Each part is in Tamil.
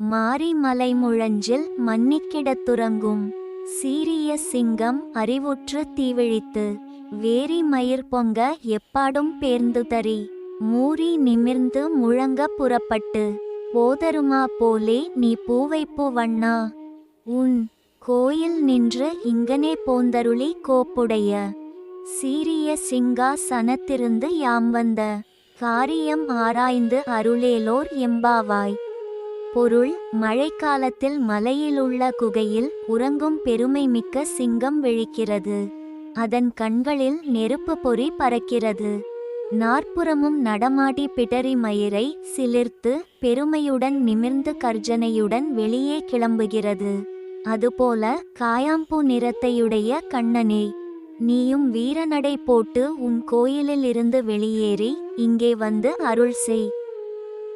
மாரி மலை முழஞ்சில் மன்னிக்கிடத்துறங்கும் சீரிய சிங்கம் அறிவுற்று தீவிழித்து வேரி மயிர் பொங்க எப்பாடும் பேர்ந்து தறி மூரி நிமிர்ந்து முழங்க புறப்பட்டு போதருமா போலே நீ பூவைப்பூ பூவண்ணா உன் கோயில் நின்று இங்கனே போந்தருளி கோப்புடைய. சீரிய சிங்கா சனத்திருந்து யாம் வந்த. காரியம் ஆராய்ந்து அருளேலோர் எம்பாவாய். பொருள் மழைக்காலத்தில் மலையிலுள்ள குகையில் உறங்கும் பெருமை மிக்க சிங்கம் விழிக்கிறது. அதன் கண்களில் நெருப்பு பொறி பறக்கிறது. நாற்புறமும் நடமாடி பிடரி மயிரை சிலிர்த்து பெருமையுடன் நிமிர்ந்து கர்ஜனையுடன் வெளியே கிளம்புகிறது. அதுபோல காயாம்பூ நிறத்தையுடைய கண்ணனே நீயும் வீரநடை போட்டு உன் கோயிலில் இருந்து வெளியேறி இங்கே வந்து அருள் செய்.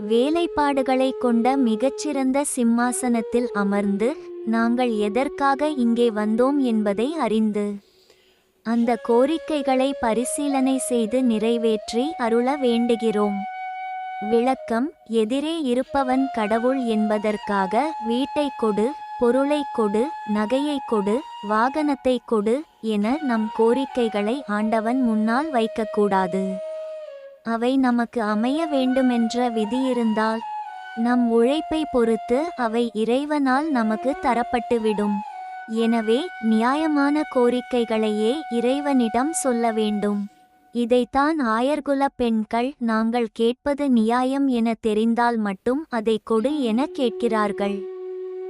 வேலைப்பாடுகளைக் கொண்ட மிகச்சிறந்த சிம்மாசனத்தில் அமர்ந்து நாங்கள் எதற்காக இங்கே வந்தோம் என்பதை அறிந்து அந்த கோரிக்கைகளை பரிசீலனை செய்து நிறைவேற்றி அருள வேண்டுகிறோம். விளக்கம் எதிரே இருப்பவன் கடவுள் என்பதற்காக வீட்டை கொடு பொருளை கொடு நகையை கொடு வாகனத்தை கொடு என நம் கோரிக்கைகளை ஆண்டவன் முன்னால் வைக்கக்கூடாது. அவை நமக்கு அமைய வேண்டுமென்ற விதியிருந்தால் நம் உழைப்பை பொறுத்து அவை இறைவனால் நமக்கு தரப்பட்டுவிடும். எனவே நியாயமான கோரிக்கைகளையே இறைவனிடம் சொல்ல வேண்டும். இதைத்தான் ஆயர்குல பெண்கள் நாங்கள் கேட்பது நியாயம் என தெரிந்தால் மட்டும் அதை கொடு என கேட்கிறார்கள்.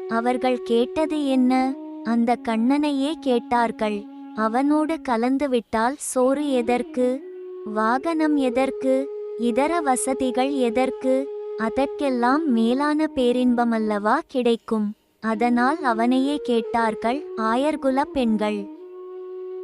அவர்கள் கேட்டது என்ன? அந்த கண்ணனையே கேட்டார்கள். அவனோடு கலந்துவிட்டால் சோறு எதற்கு? வாகனம் எதற்கு? இதர வசதிகள் எதற்கு? அதற்கெல்லாம் மேலான பேரின்பமல்லவா கிடைக்கும்? அதனால் அவனையே கேட்டார்கள் ஆயர்குல பெண்கள்.